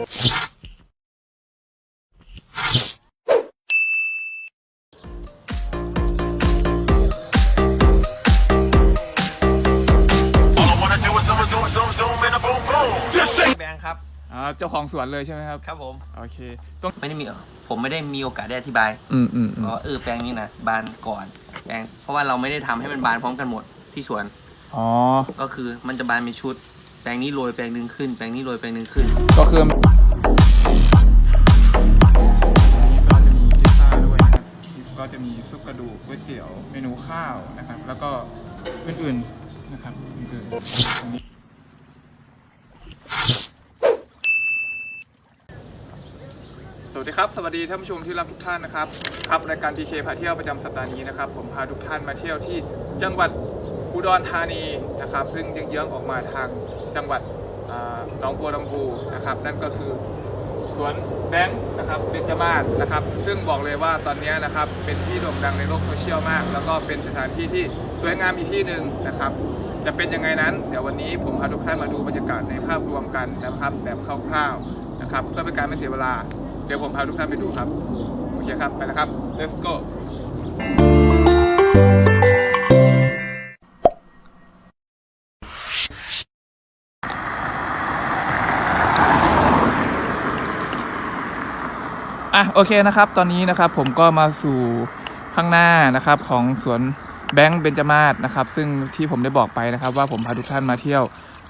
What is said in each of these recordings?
แบงค์ครับอ่าเจ้าของสวนเลยใช่ไหมครับ ครับผม โอเคต้องไม่ได้มีผมไม่ได้มีโอกาสได้อธิบายอืมอืมอืมว่าเออแปลงนี้นะบานก่อนแปลงเพราะว่าเราไม่ได้ทำให้มันบานพร้อมกันหมดที่สวน อ๋อ ก็คือมันจะบานเป็นชุด แปลงนี้โรยแปลงหนึ่งขึ้น แปลงนี้โรยแปลงหนึ่งขึ้น ก็คือก็จะมีพิซซ่าด้วยนะครับก็จะมีซุปกระดูกก๋วยเตี๋ยวเมนูข้าวนะครับ แล้วก็อื่นๆนะครับอื่นๆอันนี้สวัสดีครับ สวัสดีท่านผู้ชมที่รักทุกท่านนะครับ ครับรายการทีเคพาเที่ยวประจำสัปดาห์นี้นะครับ ผมพาทุกท่านมาเที่ยวที่จังหวัด อุดรธานีนะครับ ซึ่งเยื้องๆออกมาทางจังหวัดหนองบัวลำพูนะครับ นั่นก็คือสวนแบงค์นะครับเบญจมาศนะครับ ซึ่งบอกเลยว่าตอนนี้นะครับเป็นที่โด่งดังในโลกโซเชียลมาก แล้วก็เป็นสถานที่ที่สวยงามอีกที่หนึ่งนะครับ จะเป็นยังไงนั้น เดี๋ยววันนี้ผมพาทุกท่านมาดูบรรยากาศในภาพรวมกันนะครับแบบคร่าวๆนะครับเพื่อเป็นการไม่เสียเวลา เดี๋ยวผมพาทุกท่านไปดูครับโอเคครับไปแล้วครับ let's go อะโอเคนะครับ ตอนนี้นะครับผมก็มาสู่ข้างหน้านะครับของสวนแบงค์เบญจมาศนะครับ ซึ่งที่ผมได้บอกไปนะครับ ว่าผมพาทุกท่านมาเที่ยว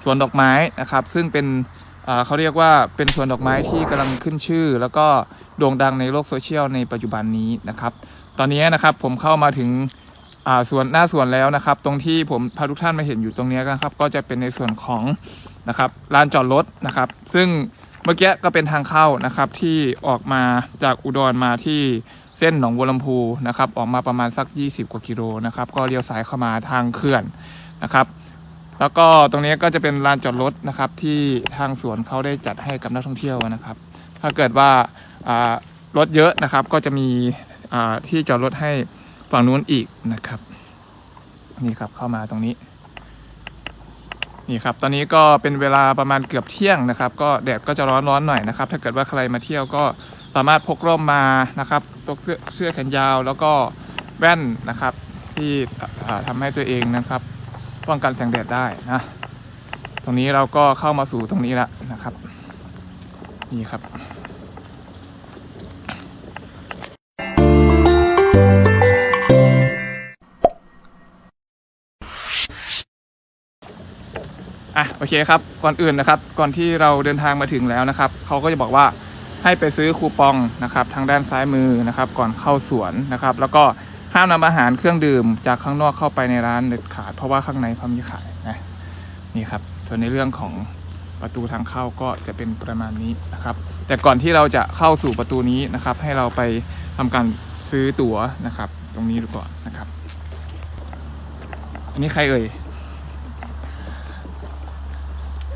สวนดอกไม้นะครับ ซึ่งเป็นเขาเรียกว่าเป็นสวนดอกไม้ที่กำลังขึ้นชื่อ แล้วก็โด่งดังในโลกโซเชียลในปัจจุบันนี้นะครับ ตอนนี้นะครับผมเข้ามาถึงอ่าสวนหน้าสวนแล้วนะครับ ตรงที่ผมพาทุกท่านมาเห็นอยู่ตรงนี้นะครับ ก็จะเป็นในส่วนของนะครับลานจอดรถนะครับ ซึ่ง เมื่อกี้ก็เป็นทางเข้านะครับที่ออกมาจากอุดรมาที่เส้นหนองบัวลำพูนะครับออกมาประมาณสัก 20 กว่ากิโลนะครับก็เลี้ยวซ้ายเข้ามาทางเขื่อนนะครับ แล้วก็ตรงนี้ก็จะเป็นลานจอดรถนะครับที่ทางสวนเขาได้จัดให้กับนักท่องเที่ยวนะครับ ถ้าเกิดว่ารถเยอะนะครับก็จะมีที่จอดรถให้ฝั่งนู้นอีกนะครับ นี่ครับเข้ามาตรงนี้ นี่ครับ ตอนนี้ก็เป็นเวลาประมาณเกือบเที่ยงนะครับ ก็แดดก็จะร้อนร้อนๆหน่อยนะครับ ถ้าเกิดว่าใครมาเที่ยวก็สามารถพกร่มมานะครับตกเสื้อเสื้อแขนยาวแล้วก็แว่นนะครับ ที่ทำทำให้ตัวเองนะครับ ป้องกันแสงแดดได้นะ ตรงนี้เราก็เข้ามาสู่ตรงนี้แล้วนะครับ นี่ครับ โอเคครับ ก่อนอื่นนะครับ ก่อนที่เราเดินทางมาถึงแล้วนะครับ เขาก็จะบอกว่าให้ไปซื้อคูปองนะครับ ทางด้านซ้ายมือนะครับ ก่อนเข้าสวนนะครับ แล้วก็ห้ามนำอาหารเครื่องดื่มจากข้างนอกเข้าไปในร้านเด็ดขาด เพราะว่าข้างในเขามีขายนะนี่ครับ ส่วนในเรื่องของประตูทางเข้าก็จะเป็นประมาณนี้นะครับ แต่ก่อนที่เราจะเข้าสู่ประตูนี้นะครับ ให้เราไปทำการซื้อตั๋วนะครับ ตรงนี้ดูก่อนนะครับ อันนี้ใครเอ่ย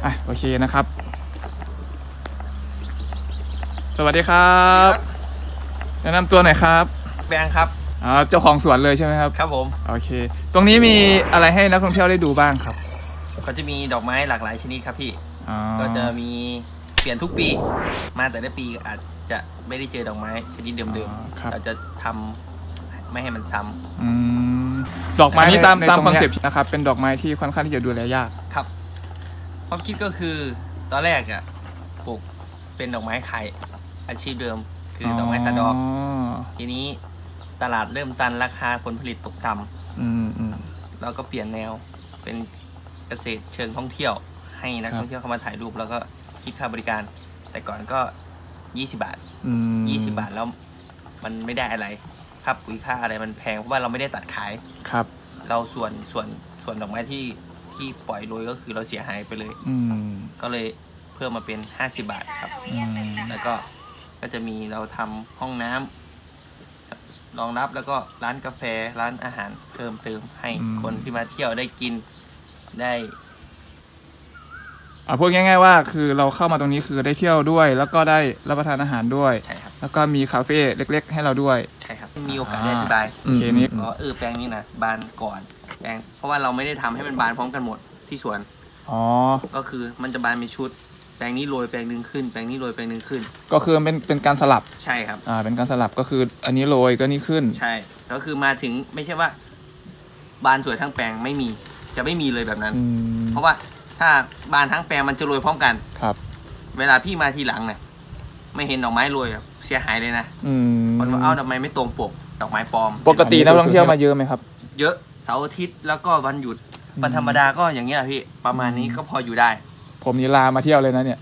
อะโอเคนะครับ สวัสดีครับ แนะนำตัวหน่อยครับแบงค์ครับ อ่าเจ้าของสวนเลยใช่ไหมครับ ครับผม โอเค ตรงนี้มีอะไรให้นักท่องเที่ยวได้ดูบ้างครับก็จะมีดอกไม้หลากหลายชนิดครับพี่ อ๋อก็จะมีเปลี่ยนทุกปี มาแต่ละปีอาจจะไม่ได้เจอดอกไม้ชนิดเดิมอ๋อครับๆเราจะทำไม่ให้มันซ้ำ อืมดอกไม้อันนี้นี่ตามในตามตรงคอนเนี้ย เซ็ปต์นะครับ เป็นดอกไม้ที่ค่อนข้างที่จะดูแลยาก ครับความคิดก็คือตอนแรกอะปลูกเป็นดอกไม้ขายอาชีพเดิม คือดอกไม้ตาดอก ทีนี้ตลาดเริ่มตันราคาผลผลิตตกต่ำอืมอืมเราก็เปลี่ยนแนวเป็นเกษตรเชิงท่องเที่ยว ให้นักครับ ท่องเที่ยวเข้ามาถ่ายรูป แล้วก็คิดค่าบริการ แต่ก่อนก็ยี่สิบาทอืมยี่สิบาทแล้วมันไม่ได้อะไรค่าปุ๋ยค่าอะไรมันแพงเพราะว่าเราไม่ได้ตัดขาย ครับ เราส่วนส่วนส่วนดอกไม้ที่ ที่ปล่อยโรยก็คือเราเสียหายไปเลย อืมก็เลยเพิ่มมาเป็นห้าสิบาทครับ อืมแล้วก็ก็จะมีเราทำห้องน้ำรองรับแล้วก็ร้านกาแฟร้านอาหารเพิ่มเติมให้คนที่มาเที่ยวได้กินได้ อ่าพูดง่ายๆว่าคือเราเข้ามาตรงนี้คือได้เที่ยวด้วย แล้วก็ได้รับประทานอาหารด้วย ใช่ครับ แล้วก็มีคาเฟ่เล็ก ๆ ให้เราด้วย ใช่ครับ มีโอกาสได้อธิบาย โอเคนี้อ๋อเออแปลงนี้นะบานก่อน แปลงเพราะว่าเราไม่ได้ทำให้มันบานพร้อมกันหมดที่สวน อ๋อ ก็คือมันจะบานเป็นชุดแแปลงนี้โรยแปลงหนึ่งขึ้น แปลงนี้โรยแปลงหนึ่งขึ้น ก็คือมันเป็นเป็นการสลับ ใช่ครับ อ่า เป็นการสลับก็คือ อันนี้โรยก็นี่ขึ้น ใช่ ก็คือมาถึงไม่ใช่ว่า บานสวยทั้งแปลงไม่มี จะไม่มีเลยแบบนั้น อืมเพราะว่าถ้าบานทั้งแปลงมันจะโรยพร้อมกัน ครับ เวลาพี่มาทีหลังเนี่ยไม่เห็นดอกไม้โรยอะเสียหายเลยนะอืมคนว่าเอ้าทำไมไม่ตรงปก ดอกไม้ปลอมปกตินักท่องเที่ยวมาเยอะไหมครับ เยอะ เสาร์อาทิตย์แล้วก็วันหยุดอืมวันธรรมดาก็อย่างเงี้ยแหละพี่ ประมาณนี้ก็พออยู่ได้ ผมนี่ลามาเที่ยวเลยนะเนี่ย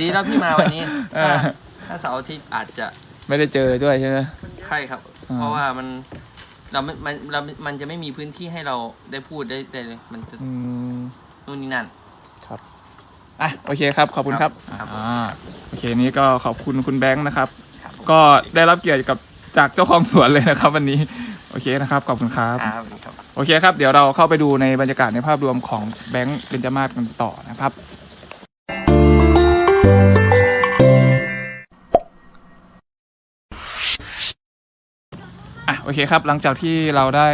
ดีแล้วพี่มาวันนี้เอถ้าอถ้าเสาร์อาทิตย์อาจจะไม่ได้เจอด้วยใช่ไหมใช่ครับอ่าเพราะว่ามันเราไม่มันเรา มันจะไม่มีพื้นที่ให้เราได้พูดได้ได้เลย มันจะอืมนู่นนี่นั่น ครับ อะ โอเคครับ ขอบคุณครับครับอ่า โอเค นี้ก็ขอบคุณคุณแบงค์นะครับครับผมก็ได้รับเกียรติกับ จากเจ้าของสวนเลยนะครับ วันนี้โอเคนะครับขอบคุณครับครับ ครับ โอเคครับ เดี๋ยวเราเข้าไปดูในบรรยากาศในภาพรวมของแบงค์เบญจมาศกันต่อนะครับ อะโอเคครับ หลังจากที่เราได้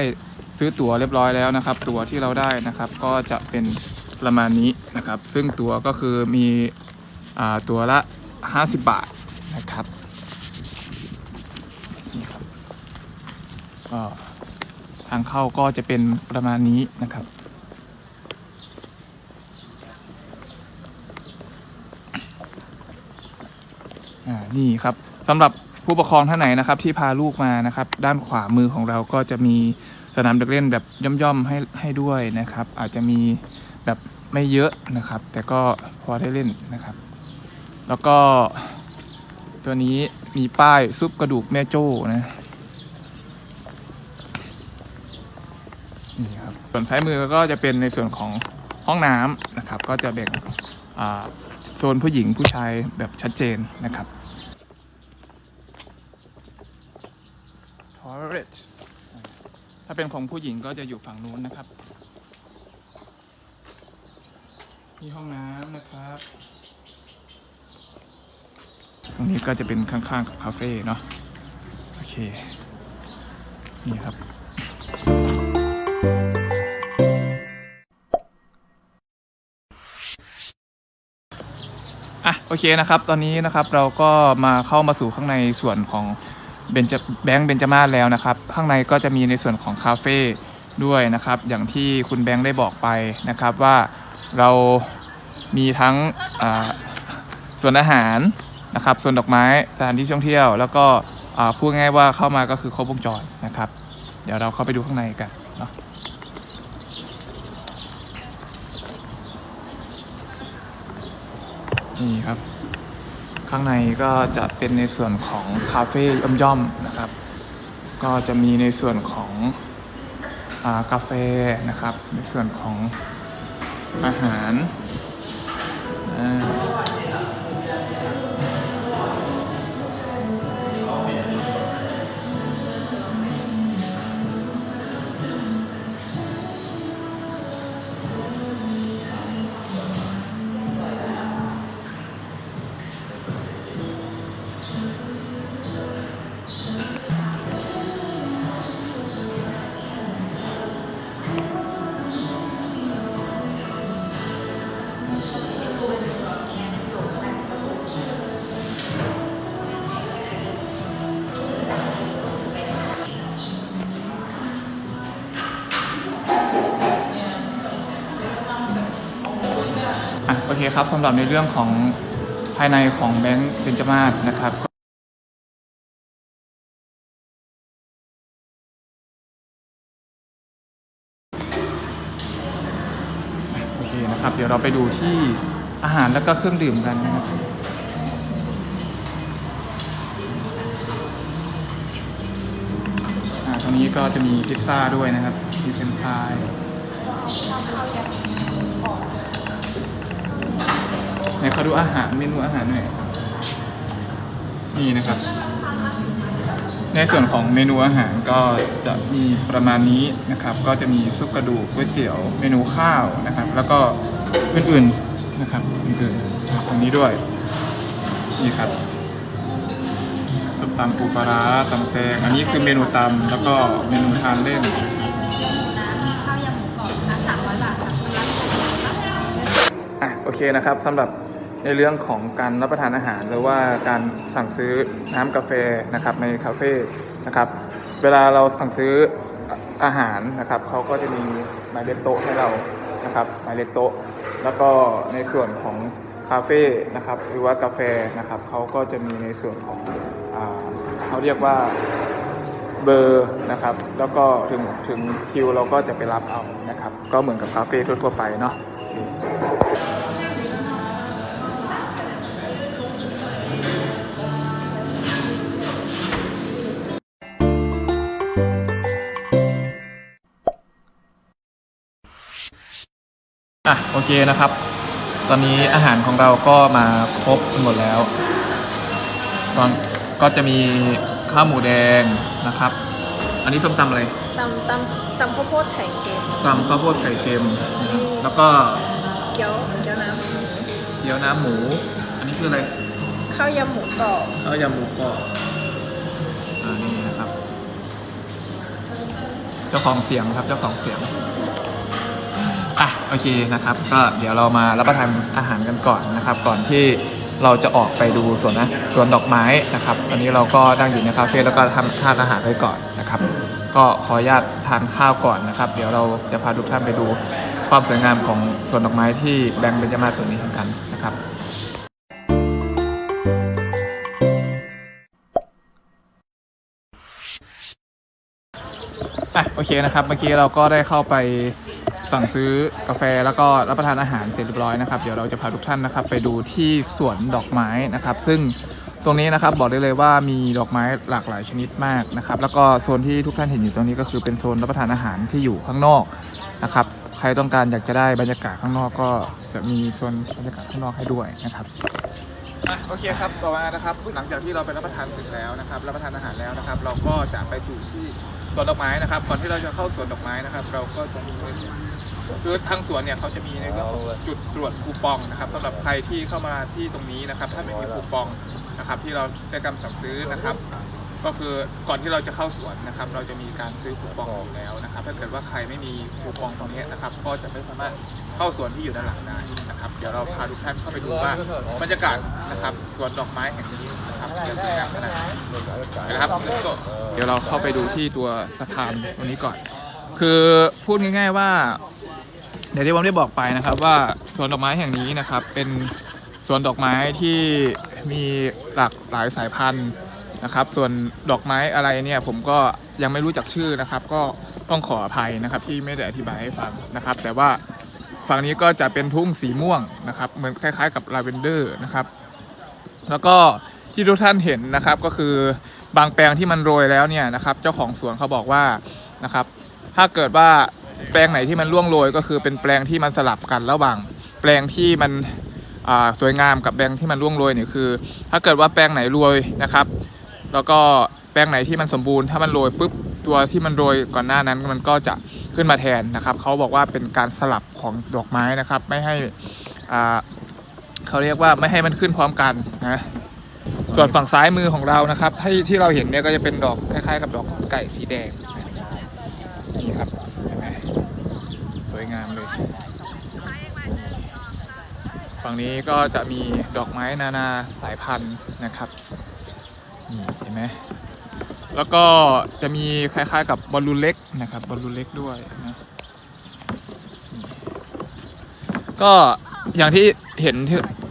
ซื้อตั๋วเรียบร้อยแล้วนะครับ ตั๋วที่เราได้นะครับ ก็จะเป็นประมาณนี้นะครับ ซึ่งตั๋วก็คือมีอ่าตั๋วละ 50 บาทนะครับนี่ครับ ก็ทางเข้าก็จะเป็นประมาณนี้นะครับอ่านี่ครับสำหรับผู้ปกครองท่านไหนนะครับ ที่พาลูกมานะครับ ด้านขวามือของเราก็จะมีสนามเด็กเล่นแบบย่อมๆให้ให้ด้วยนะครับ อาจจะมีแบบไม่เยอะนะครับ แต่ก็พอได้เล่นนะครับ แล้วก็ตัวนี้มีป้ายซุปกระดูกแม่โจ้นะนี่ครับ ส่วนซ้ายมือก็จะเป็นในส่วนของห้องน้ำนะครับ ก็จะแบ่งอ่าโซนผู้หญิงผู้ชายแบบชัดเจนนะครับ toilet ถ้าเป็นของผู้หญิงก็จะอยู่ฝั่งนู้นนะครับ มีห้องน้ำนะครับ ตรงนี้ก็จะเป็นข้างๆกับคาเฟ่เนาะ โอเค นี่ครับ อะโอเคนะครับ ตอนนี้นะครับเราก็มาเข้ามาสู่ข้างในส่วนของเบนจแบงค์เบนจมาศแล้วนะครับ ข้างในก็จะมีในส่วนของคาเฟ่ด้วยนะครับ อย่างที่คุณแบงค์ได้บอกไปนะครับว่าเรามีทั้งส่วนอาหารนะครับส่วนดอกไม้สถานที่ท่องเที่ยว แล้วก็พูดง่ายๆว่าเข้ามาก็คือครบวงจรนะครับ เดี๋ยวเราเข้าไปดูข้างในกันเนี่ครับ ข้างในก็จะเป็นในส่วนของคาเฟ่ย่อมๆนะครับ ก็จะมีในส่วนของอากาแฟนะครับ ในส่วนของอาหารอ่า คครับสำหรับในเรื่องของภายในของแบงค์เบญจมาศนะครับโอเคนะครับ เดี๋ยวเราไปดูที่อาหารแล้วก็เครื่องดื่มกันนะครับอ่าตรงนี้ก็จะมีพิซซ่าด้วยนะครับมีเฟรนช์ฟราย ดูอาหารเมนูอาหารหน่อยนี่นะครับ ในส่วนของเมนูอาหารก็จะมีประมาณนี้นะครับ ก็จะมีซุปกระดูกก๋วยเตี๋ยวเมนูข้าวนะครับ แล้วก็อื่นๆนะครับอื่นๆอะตรงนี้ด้วยนี่ครับซุปตำปูปลาร้าตำแตงอันนี้คือเมนูตำแล้วก็เมนูทานเล่นข้าวยำหมูกรอบค่ะ300บาทค่ะอะโอเคนะครับสำหรับ ในเรื่องของการรับประทานอาหาร หรือว่าการสั่งซื้อน้ำกาแฟนะครับในคาเฟ่นะครับเวลาเราสั่งซื้ออาหารนะครับเขาก็จะมีหมายเลขโต๊ะให้เรานะครับหมายเลขโต๊ะ แล้วก็ในส่วนของคาเฟ่นะครับหรือว่ากาแฟนะครับเขาก็จะมีในส่วนของอเขาเรียกว่าเบอร์นะครับแล้วก็ถึงถึงคิวเราก็จะไปรับเอานะครับก็เหมือนกับคาเฟ่ทั่วๆไปเนาะ อะโอเคนะครับ ตอนนี้อาหารของเราก็มาครบหมดแล้ว ตอนก็จะมีข้าวหมูแดงนะครับ อันนี้ส้มตำอะไรตำตำตำข้าวโพดไข่เค็มตำข้าวโพดไข่เค็มนะครับแล้วก็เกี๊ยวเกี๊ยวน้เกี๊ยวน้ำหมู อันนี้คืออะไรำข้าวยำหมูกรอบข้าวยำหมูกรอบอ่านี่นะครับ เจ้าของเสียงครับเจ้าของเสียง อะโอเคนะครับ ก็เดี๋ยวเรามารับประทานอาหารกันก่อนนะครับ ก่อนที่เราจะออกไปดูสวนนะสวนดอกไม้นะครับอันนี้เราก็นั่งอยู่ในคาเฟ่แล้วก็ทำทานอาหารไว้ก่อนนะครับ ก็ขออนุญาตทานข้าวก่อนนะครับ เดี๋ยวเราจะพาทุกท่านไปดูความสวยงามของสวนดอกไม้ที่แบงค์เบญจมาศสวนนี้กันนะครับอะโอเคนะครับ เมื่อกี้เราก็ได้เข้าไป สั่งซื้อกาแฟแล้วก็รับประทานอาหารเสร็จเรียบร้อยนะครับเดี๋ยวเราจะพาทุกท่านนะครับ ไปดูที่สวนดอกไม้นะครับ ซึ่งตรงนี้นะครับบอกได้เลยว่ามีดอกไม้หลากหลายชนิดมากนะครับ แล้วก็โซนที่ทุกท่านเห็นอยู่ตรงนี้ก็คือเป็นโซนรับประทานอาหารที่อยู่ข้างนอกนะครับ ใครต้องการอยากจะได้บรรยากาศข้างนอกก็จะมีโซนบรรยากาศข้างนอกให้ด้วยนะครับอะโอเคครับต่อมานะครับหลังจากที่เราไปรับประทานเสร็จแล้วนะครับ รับประทานอาหารแล้วนะครับ เราก็จะไปสู่ที่สวนดอกไม้นะครับ ก่อนที่เราจะเข้าสวนดอกไม้นะครับ เราก็จะมี คือทางสวนเนี่ยเขาจะมีในเรื่องของจุดตรวจคูปองนะครับสำหรับใครที่เข้ามาที่ตรงนี้นะครับ ถ้าไม่มีคูปองนะครับ ที่เราได้กำสั่งซื้อนะครับ ก็คือก่อนที่เราจะเข้าสวนนะครับ เราจะมีการซื้อคูปองอยู่แล้วนะครับ ถ้าเกิดว่าใครไม่มีคูปองตรงนี้นะครับ ก็จะไม่สามารถเข้าสวนที่อยู่ด้านหลังได้นะครับ เดี๋ยวเราพาทุกท่านเข้าไปดูว่าบรรยากาศนะครับสวนดอกไม้แห่งนี้นะครับจะสวยงามขนาดไหนนะครับก็เดี๋ยวเราเข้าไปดูที่ตัวสะพานตรงนี้ก่อน คือพูดง่าย ๆว่า เดี๋ยวที่ผมได้บอกไปนะครับว่าสวนดอกไม้แห่งนี้นะครับ เป็นสวนดอกไม้ที่มีหลากหลายสายพันธุ์นะครับ ส่วนดอกไม้อะไรเนี่ยผมก็ยังไม่รู้จักชื่อนะครับ ก็ต้องขออภัยนะครับ ที่ไม่ได้อธิบายให้ฟังนะครับ แต่ว่าฝั่งนี้ก็จะเป็นทุ่งสีม่วงนะครับ เหมือนคล้ายๆกับลาเวนเดอร์นะครับ แล้วก็ที่ทุกท่านเห็นนะครับก็คือบางแปลงที่มันโรยแล้วเนี่ยนะครับ เจ้าของสวนเขาบอกว่านะครับ ถ้าเกิดว่า แปลงไหนที่มันร่วงโรยก็คือเป็นแปลงที่มันสลับกันระหว่าง แปลงที่มันสวยงามกับแปลงที่มันร่วงโรยเนี่ยคือ ถ้าเกิดว่าแปลงไหนโรยนะครับ แล้วก็แปลงไหนที่มันสมบูรณ์ถ้ามันโรยปุ๊บตัวที่มันโรยก่อนหน้านั้นมันก็จะขึ้นมาแทนนะครับเขาบอกว่าเป็นการสลับของดอกไม้นะครับ ไม่ให้อ่าเขาเรียกว่าไม่ให้มันขึ้นพร้อมกันนะส่วนฝั่งซ้ายมือของเรานะครับที่ที่เราเห็นเนี่ยก็จะเป็นดอกคล้ายๆกับดอกไก่สีแดงนี่ครับเห็นไหมสวยงามเลย ฝั่งนี้ก็จะมีดอกไม้นานาสายพันธุ์นะครับนี่เห็นไหมแล้วก็จะมีคล้ายๆกับบอลลูนเล็กนะครับบอลลูนเล็กด้วยนะก็อย่างที่เห็น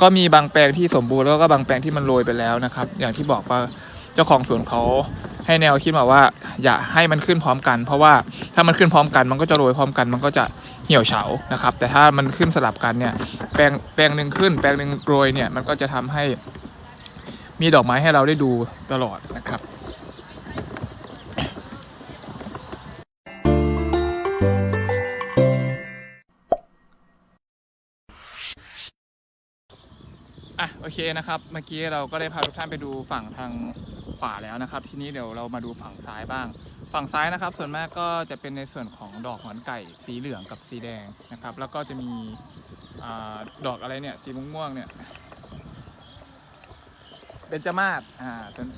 ก็มีบางแปลงที่สมบูรณ์แล้วก็บางแปลงที่มันโรยไปแล้วนะครับ อย่างที่บอกว่าเจ้าของสวนเขา ให้แนวคิดมาว่า อย่าให้มันขึ้นพร้อมกัน เพราะว่าถ้ามันขึ้นพร้อมกันมันก็จะโรยพร้อมกันมันก็จะเหี่ยวเฉานะครับ แต่ถ้ามันขึ้นสลับกันเนี่ยแปลงแปลงหนึ่งขึ้น แปลงหนึ่งโรยเนี่ยมันก็จะทำให้มีดอกไม้ให้เราได้ดูตลอดนะครับอะโอเคนะครับ เมื่อกี้เราก็ได้พาทุกท่านไปดูฝั่งทาง วาแล้วนะครับ ทีนี้เดี๋ยวเรามาดูฝั่งซ้ายบ้าง ฝั่งซ้ายนะครับ ส่วนมากก็จะเป็นในส่วนของดอกหอนไก่ สีเหลืองกับสีแดงนะครับ แล้วก็จะมีอดอกอะไรเนี่ยสีม่วงๆเนี่ยเบญจมาศอ่า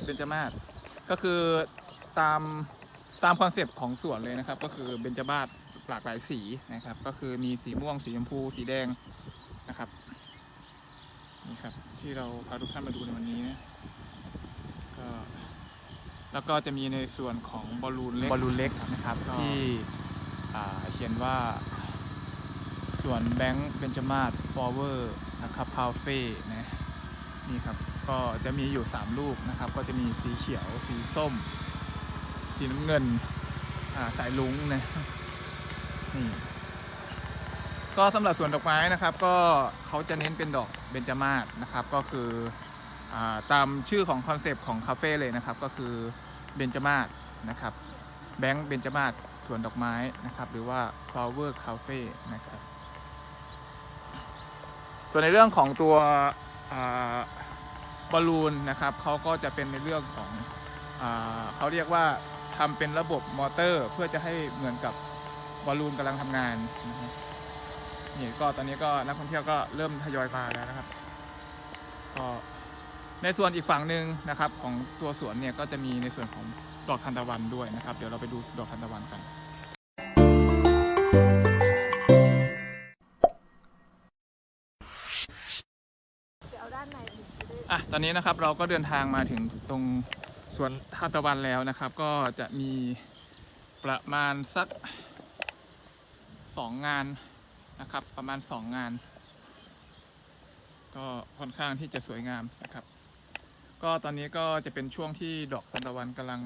เบญจมาศก็คือตามตามคอนเซปต์ของสวนเลยนะครับ ก็คือเบญจมาศหลากหลายสีนะครับ ก็คือมีสีม่วง สีชมพู สีแดงนะครับนี่ครับ ที่เราพาทุกท่านมาดูในวันนี้นะ แล้วก็จะมีในส่วนของบอลลูนเล็กบอลลูนเล็กนะครับที่อ่าเขียนว่าสวนแบงค์เบนจมาศฟอร์เวอร์นะครับคาเฟ่นะนี่ครับก็จะมีอยู่ 3 ลูกนะครับ ก็จะมีสีเขียวสีส้ม สีน้ำเงินอ่าสายลุ้งนะนี่ก็สำหรับสวนดอกไม้นะครับ ก็เขาจะเน้นเป็นดอกเบญจมาศนะครับ ก็คืออาตามชื่อของคอนเซปต์ของคาเฟ่เลยนะครับ ก็คือ เบญจมาศนะครับ แบงค์เบญจมาศสวนดอกไม้นะครับ หรือว่า flower cafe นะครับ ส่วนในเรื่องของตัวบอลลูนนะครับเขาก็จะเป็นในเรื่องของอเขาเรียกว่าทำเป็นระบบมอเตอร์ เพื่อจะให้เหมือนกับบอลลูนกำลังทำงานนะครับนี่ก็ตอนนี้ก็นักท่องเที่ยวก็เริ่มทยอยมาแล้วนะครับ ก็ ในส่วนอีกฝั่งหนึ่งนะครับของตัวสวนเนี่ยก็จะมีในส่วนของดอกทานตะวันด้วยนะครับ เดี๋ยวเราไปดูดอกทานตะวันกันเดี๋ยวเอาด้านในอะ ตอนนี้นะครับเราก็เดินทางมาถึงตรงสวนทานตะวันแล้วนะครับ ก็จะมีประมาณสักสองงานนะครับ ประมาณสองงาน ก็ค่อนข้างที่จะสวยงามนะครับ ก็ตอนนี้ก็จะเป็นช่วงที่ดอกทานตะวันกำลัง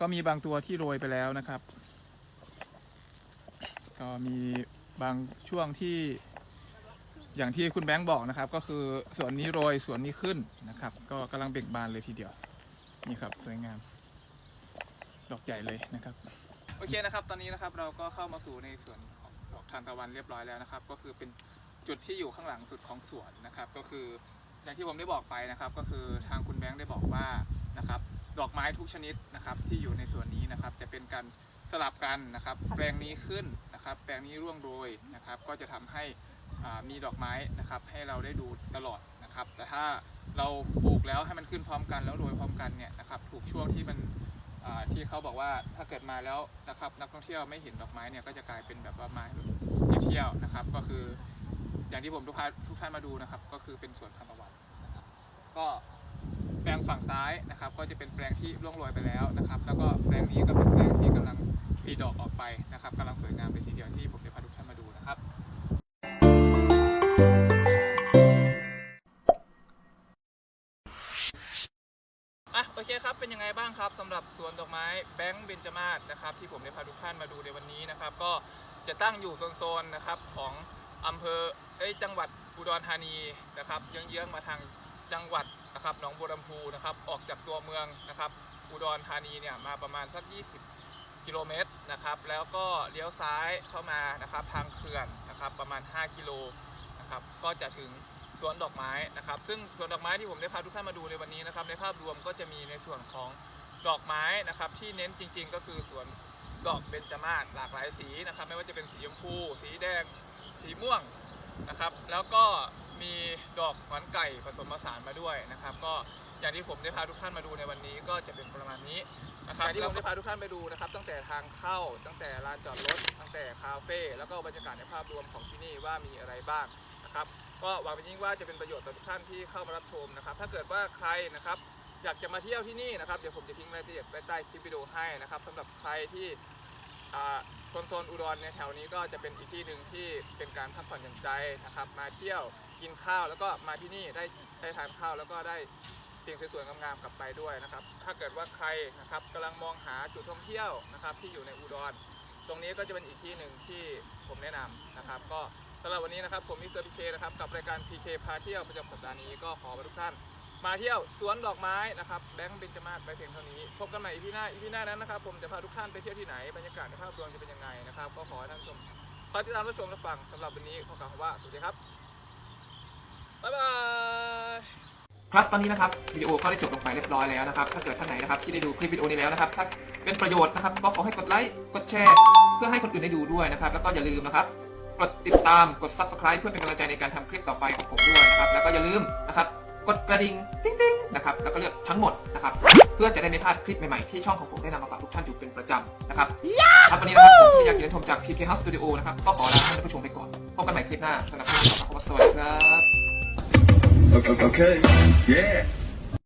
ก็มีบางตัวที่โรยไปแล้วนะครับ ก็มีบางช่วงที่อย่างที่คุณแบงค์บอกนะครับ ก็คือส่วนนี้โรยส่วนนี้ขึ้นนะครับ ก็กำลังเบ่งบานเลยทีเดียว นี่ครับสวยงาม ดอกใหญ่เลยนะครับ โอเคนะครับ ตอนนี้นะครับเราก็เข้ามาสู่ในส่วนของดอกทานตะวันเรียบร้อยแล้วนะครับ ก็คือเป็นจุดที่อยู่ข้างหลังสุดของสวนนะครับ ก็คือ อย่างที่ผมได้บอกไปนะครับ ก็คือทางคุณแบงค์ได้บอกว่านะครับดอกไม้ทุกชนิดนะครับที่อยู่ในส่วนนี้นะครับ จะเป็นการสลับกันนะครับ แปลงนี้ขึ้นนะครับ แปลงนี้ร่วงโรยนะครับ ก็จะทำให้อ่ามีดอกไม้นะครับ ให้เราได้ดูตลอดนะครับ แต่ถ้าเราปลูกแล้วให้มันขึ้นพร้อมกันแล้วโรยพร้อมกันเนี่ยนะครับถูกช่วงที่มันอ่าที่เขาบอกว่าถ้าเกิดมาแล้วนะครับ นักท่องเที่ยวไม่เห็นดอกไม้เนี่ยก็จะกลายเป็นแบบว่าไม้ที่เที่ยวนะครับ ก็คือ อย่างที่ผมทุกท่านทุกท่านมาดูนะครับ ก็คือเป็นสวนคำตะวันนะครับก็แปลงฝั่งซ้ายนะครับ ก็จะเป็นแปลงที่ร่วงโรยไปแล้วนะครับ แล้วก็แปลงนี้ก็เป็นแปลงที่กำลังผลิดอกออกไปนะครับกำลังสวยงามเลยทีเดียวที่ผมจะพาทุกท่านมาดูนะครับ อะโอเคครับเป็นยังไงบ้างครับสำหรับสวนดอกไม้แบงค์เบญจมาศนะครับ ที่ผมได้พาทุกท่านมาดูในวันนี้นะครับ ก็จะตั้งอยู่โซนๆนะครับของ อำเภอเอ้ยจังหวัดอุดรธานีนะครับเยื้องๆมาทางจังหวัดนะครับหนองบัวลำพูนะครับออกจากตัวเมืองนะครับ อุดรธานีเนี่ยมาประมาณสัก 20 กิโลเมตรนะครับ แล้วก็เลี้ยวซ้ายเข้ามานะครับทางเขื่อนนะครับประมาณ 5 กิโลนะครับก็จะถึงสวนดอกไม้นะครับ ซึ่งสวนดอกไม้ที่ผมได้พาทุกท่านมาดูในวันนี้นะครับ ในภาพรวมก็จะมีในส่วนของดอกไม้นะครับที่เน้นจริง ๆ ก็คือสวนดอกเบญจมาศหลากหลายสีนะครับ ไม่ว่าจะเป็นสีชมพู สีแดง สีม่วงนะครับ แล้วก็มีดอกขวัญไก่ผสมผสานมาด้วยนะครับ ก็อย่างที่ผมได้พาทุกท่านมาดูในวันนี้ก็จะเป็นประมาณนี้นะครับอย่างที่ผมได้พาทุกท่านไปดูนะครับ ตั้งแต่ทางเข้า ตั้งแต่ลานจอดรถ ตั้งแต่คาเฟ่แล้วก็บรรยากาศในภาพรวมของที่นี่ว่ามีอะไรบ้างนะครับ ก็หวังเป็นยิ่งว่าจะเป็นประโยชน์ต่อทุกท่านที่เข้ามารับชมนะครับ ถ้าเกิดว่าใครนะครับอยากจะมาเที่ยวที่นี่นะครับเดี๋ยวผมจะทิ้งรายละเอียดไว้ใต้คลิปวิดีโอให้นะครับสำหรับใครที่อ่า โซนโซนอุดรในแถวนี้ก็จะเป็นอีกที่หนึ่งที่เป็นการพักผ่อนหย่อนใจนะครับ มาเที่ยวกินข้าวแล้วก็มาที่นี่ได้ได้ทานข้าวแล้วก็ได้สิ่งสวยๆงามๆกลับไปด้วยนะครับ ถ้าเกิดว่าใครนะครับกำลังมองหาจุดท่องเที่ยวนะครับ ที่อยู่ในอุดร ตรงนี้ก็จะเป็นอีกที่หนึ่งที่ผมแนะนำนะครับ ก็สำหรับวันนี้นะครับผมมิสเตอร์พีเคนะครับกับรายการ PK พาเที่ยวประจำสัปดาห์นี้ก็ขอให้ทุกท่าน มาเที่ยวสวนดอกไม้นะครับแบงค์เบญจมาศไปเพียงเท่านี้ พบกันใหม่อีพีหน้าอีพีหน้านั้นนะครับ ผมจะพาทุกท่านไปเที่ยวที่ไหนบรรยากาศในภาพรวมจะเป็นยังไงนะครับ ก็ขอให้ท่านชมคอติดตามรับชมรับฟังสำหรับวันนี้ขอกล่าวว่าสวัสดีครับบ๊ายบายครับตอนนี้นะครับวิดีโอก็ได้จบลงไปเรียบร้อยแล้วนะครับ ถ้าเกิดท่านไหนนะครับที่ได้ดูคลิปวิดีโอนี้แล้วนะครับถ้าเป็นประโยชน์นะครับ ก็ขอให้กดไลค์กดแชร์ เพื่อให้คนอื่นได้ดูด้วยนะครับ แล้วก็อย่าลืมนะครับกดติดตามกด subscribe เพื่อเป็นกำลังใจในการทำคลิปต่อไปของผมด้วยนะครับ แล้วก็อย่าลืมนะครับ กดกระดิ่งติ๊งๆนะครับแล้วก็เลือกทั้งหมดนะครับเพื่อจะได้ไม่พลาดคลิปใหม่ๆที่ช่องของผมได้นำมาฝากทุกท่านอยู่เป็นประจำนะครับครับวันนี้นะครับผมที่อยากกินชมจาก PK House Studio นะครับก็ขอลาท่านผู้ชมไปก่อนพบกันใหม่คลิปหน้าสำหรับวันนี้ขอบคุณสวัสดีครับ Okay, okay. Yeah.